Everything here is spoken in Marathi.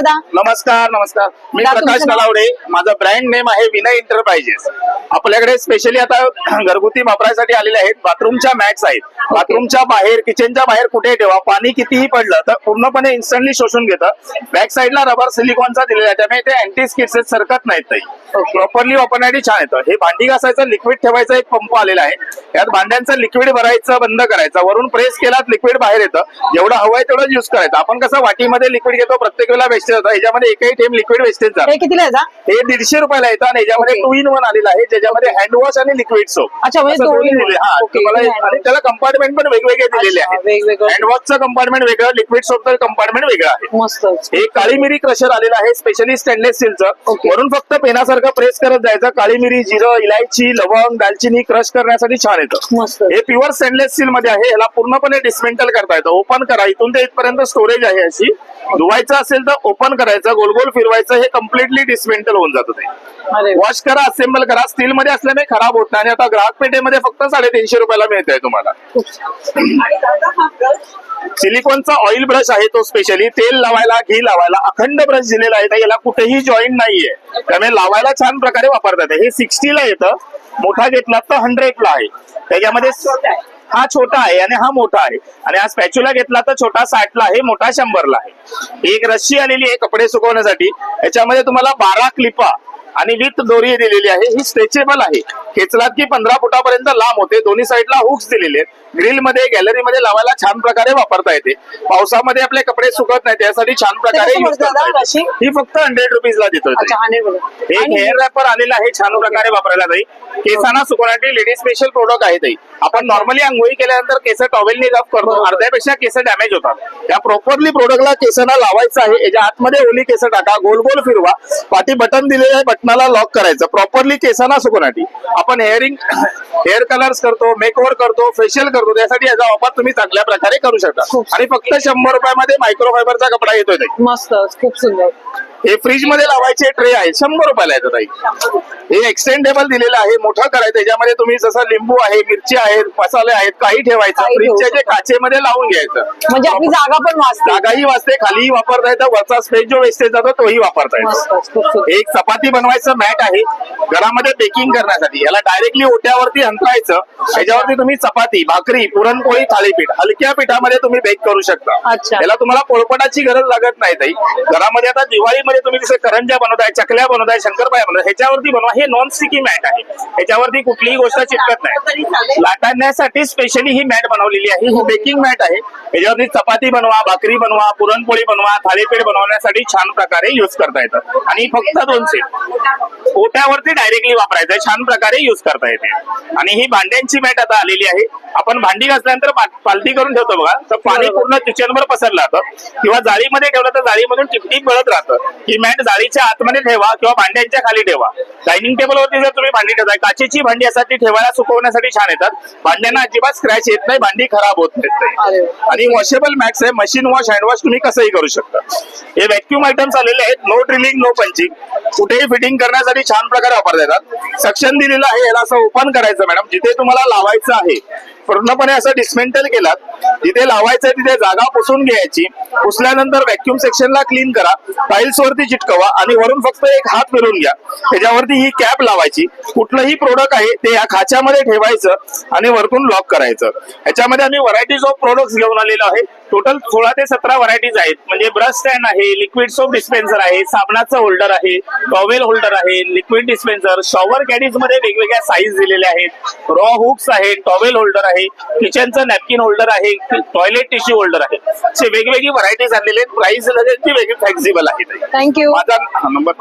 नमस्कार नमस्कार. मी प्रकाश? नलावडे. माझं ब्रँड नेम आहे विनय एंटरप्राइजेस आपल्याकडे स्पेशली आता घरगुती वापरायसाठी आलेले आहेत. बाथरूमच्या मॅट्स आहेत. बाथरूमच्या बाहेर किचनच्या बाहेर कुठे ठेवा पाणी कितीही पडलं तर पूर्णपणे इन्स्टंटली शोषून घेतं. बॅक साईडला रबर सिलिकॉनचा दिलेला आहे. त्यामुळे ते अँटी स्किड्स सरकत नाहीत प्रॉपरली वापरण्यासाठी छान येतं. हे भांडी घासायचं लिक्विड ठेवायचा एक पंप आलेला आहे. यात भांड्यांचं लिक्विड भरायचं बंद करायचं. वरून प्रेस केलात लिक्विड बाहेर येतं. जेवढं हवं आहे तेवढं युज करायचं. आपण कसं वाटीमध्ये लिक्विड घेतो प्रत्येक वेळेला वेस्टेज होतं ह्याच्यामध्ये एकही थेंब लिक्विड वेस्टेज हे कितीला आहे दादा हे दीडशे रुपयाला येतं आणि याच्यामध्ये. टू इन वन आलेलं आहे. ज्याच्यामध्ये हँड वॉश आणि लिक्विड सोप अच्छा, म्हणजे तुम्हाला hand आणि wash. त्याला कंपार्टमेंट पण वेगवेगळे दिलेले अच्छा, आहेत. वेगवेगळं. हँड वॉशचं कंपार्टमेंट वेगळं लिक्विड सोपचं कंपार्टमेंट वेगळं आहे. मस्तच हे काळी मिरी क्रशर आलेलं आहे स्पेशली स्टेनलेस स्टीलचं. वरून फक्त पेनासारखं प्रेस करत जायचं. काळी मिरी जिरं इलायची लवंग दालचिनी क्रश करण्यासाठी छान येतं. मस्त. हे प्युअर स्टेनलेस स्टील मध्ये आहे. याला पूर्णपणे डिस्मेंटल करता येतं. ओपन करा. इथून ते इथपर्यंत स्टोरेज आहे अशी. धुवायचं असेल तर ओपन करायचं गोल गोल फिरवायचं हे कम्प्लिटली डिस्मेंटल होऊन जातं ते. वॉश करा असेंबल करा. स्टील मध्ये असल्यामुळे खराब होत नाही. आणि आता ग्राहक पेठेमध्ये फक्त साडेतीनशे रुपयाला मिळत आहे तुम्हाला सिलिकॉनचा ऑइल ब्रश आहे तो स्पेशली तेल लावायला घी लावायला अखंड ब्रश दिलेला आहे. तर याला कुठेही जॉईंट नाहीये. त्यामुळे लावायला छान प्रकारे वापरतात. हे सिक्स्टीला येतं. मोठा घेतला तर हंड्रेडला आहे. त्याच्यामध्ये हा छोटा आहे आणि हा मोठा आहे. आणि हा स्पॅच्युला घेतला तर छोटा साठला आहे मोठा शंभरला आहे. एक रस्सी आलेली आहे कपडे सुकवण्यासाठी. याच्यामध्ये तुम्हाला बारा क्लिपा आणि विथ दोरी दिलेली आहे. ही स्ट्रेचेबल आहे. खेचलात की पंधरा फुटापर्यंत लांब होते. दोन्ही साईडला हुक्स दिलेले आहेत. ग्रिलमध्ये गॅलरी मध्ये लावायला छान प्रकारे वापरता येते. पावसामध्ये आपले कपडे सुकत नाही त्यासाठी छान प्रकारे? ही फक्त हंड्रेड रुपीज ला. हंड्रेड एक हेअर रॅपर आलेला आहे. छान प्रकारे वापरायला जाईल. केसांना सुकवण्यासाठी लेडीज स्पेशल प्रोडक्ट आहे ताई आपण नॉर्मली आंघोळी केल्यानंतर केस टॉवेलनी रफ करतो. अर्ध्यापेक्षा केस डॅमेज होतात. त्या प्रॉपरली प्रोडक्टला केसांना लावायचं आहे. याच्या आतमध्ये ओली केस टाका. गोल गोल फिरवा. पाठी बटन दिलेलं आहे. बटनाला लॉक करायचं. प्रॉपरली केसांना सुकवण्यासाठी आपण हेअरिंग हेअर कलर्स करतो मेकओव्हर करतो फेशियल करतो. त्यासाठी याचा वापर तुम्ही चांगल्या प्रकारे करू शकता. आणि फक्त शंभर रुपयामध्ये मायक्रोफायबरचा कपडा येतोय मस्त खूप सुंदर. हे फ्रीजमध्ये लावायचे ट्रे आहे. शंभर रुपयाला येतं ताई. हे एक्सटेंडेबल दिलेलं आहे. मोठं करायचं त्याच्यामध्ये तुम्ही जसं लिंबू आहे मिरची आहेत मसाले आहेत काही ठेवायचं. काही ठेवू फ्रीजच्या जे शकता. काचेमध्ये लावून घ्यायचं. म्हणजे आपली जागा पण वाचते. जागाही वाचते. खालीही वापरता येतं. वरचा स्पेस जो वेस्टेज जातो तोही वापरता येतो. मस्तच खूप सुंदर. एक चपाती बनवायचं मॅट आहे. घरामध्ये बेकिंग करण्यासाठी. याला डायरेक्टली ओट्यावरती अंतरायचं. त्याच्यावरती तुम्ही चपाती भाकरी पुरणपोळी थालीपीठ हलक्या पिठामध्ये तुम्ही बेक करू शकता. अच्छा. याला तुम्हाला पोळपटाची गरज लागत नाही ताई. घरामध्ये आता दिवाळीमध्ये तुम्ही जसे करंज्या बनवताय चकल्या बनवताय शंकरपाया बनवताय ह्याच्यावरती बनवा. हे नॉन स्टिकी मॅट आहे. ह्याच्यावरती कुठलीही गोष्ट चिटकत नाही. लाटाण्यासाठी स्पेशली ही मॅट बनवलेली आहे. ही बेकिंग मॅट आहे. याच्यावरती चपाती बनवा भाकरी बनवा पुरणपोळी बनवा थालीपीठ बनवण्यासाठी छान प्रकारे युज करता येतं. आणि फक्त दोन सीट ओट्यावरती डायरेक्टली वापरायचं. छान प्रकारे युज करता येते. आणि ही भांड्यांची मॅट आता आलेली आहे. आपण भांडी घासल्यानंतर पा- पालती करून ठेवतो बघा. तर पाणी. पूर्ण किचनवर पसरलं जातं. किंवा जाळीमध्ये ठेवलं तर जाळीमधून टिपटिप गळत राहतं. ही मॅट जाळीच्या आतमध्ये ठेवा किंवा भांड्यांच्या खाली ठेवा. डायनिंग टेबलवरती जर तुम्ही भांडी ठेवताय काचेची भांडी यासाठी ठेवायला सुकवण्यासाठी छान येतात. भांड्यांना अजिबात स्क्रॅच येत नाही भांडी खराब होत. वा. आणि वॉशेबल मॅक्स आहे मशीन वॉश हँड वॉश तुम्ही कसंही करू शकता. हे व्हॅक्युम आयटम्स आलेले आहेत नो ड्रिलिंग नो पंचिंग कुठेही फिटिंग करण्यासाठी छान प्रकारे वापरता येतात. सक्शन दिलेलं आहे याला असं ओपन करायचं मॅडम जिथे तुम्हाला लावायचं आहे पूर्णपणे असं डिस्मेंटल केलात. जिथे लावायचं तिथे जागा पुसून घ्यायची. पुसल्यानंतर व्हॅक्युम सेक्शनला क्लीन करा. टाईल्स वरती चिटकवा आणि वरून फक्त एक हात फिरून घ्या. त्याच्यावरती ही कॅप लावायची. कुठलंही प्रोडक्ट आहे ते या खाच्यामध्ये ठेवायचं आणि वरतून लॉक करायचं. ह्याच्यामध्ये आम्ही व्हरायटीज ऑफ प्रोडक्ट्स घेऊन आलेलो आहे. टोटल सोळा ते सतरा व्हरायटीज आहेत. म्हणजे ब्रश स्टँड आहे लिक्विड सोप डिस्पेन्सर आहे साबणाचं होल्डर आहे टॉवेल होल्डर आहे लिक्विड डिस्पेन्सर शॉवर कॅडीजमध्ये वेगवेगळ्या साईज दिलेल्या आहेत. रॉ हुक्स आहेत टॉवेल होल्डर आहे किचनचं नॅपकिन होल्डर आहे टॉयलेट टिश्यू होल्डर आहे. असे वेगवेगळी व्हरायटीज आणलेले आहेत. प्राइस वेगळी फ्लेक्झिबल आहे. थँक्यू माझा नंबर